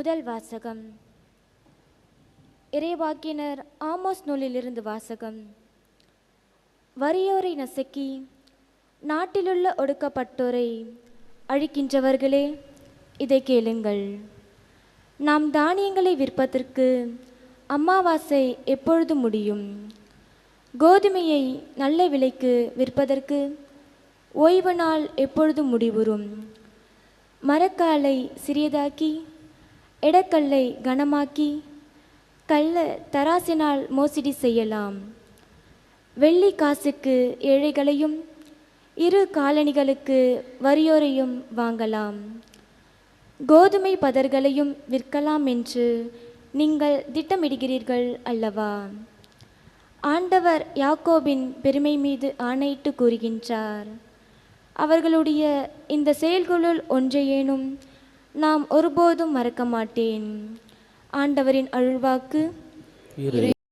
முதல் வாசகம். இறைவாக்கினர் ஆமோஸ் நூலிலிருந்து வாசகம். வறியோரை நசுக்கி நாட்டிலுள்ள ஒடுக்கப்பட்டோரை அழிக்கின்றவர்களே இதை கேளுங்கள். நாம் தானியங்களை விற்பதற்கு அமாவாசை எப்பொழுது முடியும்? கோதுமையை நல்ல விலைக்கு விற்பதற்கு ஓய்வு நாள் எப்பொழுது முடிவுறும்? மரக்காலை சிறியதாக்கி எடக்கல்லை கனமாக்கி கள்ள தராசினால் மோசடி செய்யலாம். வெள்ளி காசுக்கு ஏழைகளையும் இரு காலணிகளுக்கு வறியோரையும் வாங்கலாம். கோதுமை பதர்களையும் விற்கலாம் என்று நீங்கள் திட்டமிடுகிறீர்கள் அல்லவா? ஆண்டவர் யாக்கோபின் பெருமை மீது ஆணையிட்டு கூறுகின்றார். அவர்களுடைய இந்த செயல்களுள் ஒன்றையேனும் நாம் ஒருபோதும் மறக்க மாட்டேன். ஆண்டவரின் அருள்வாக்கு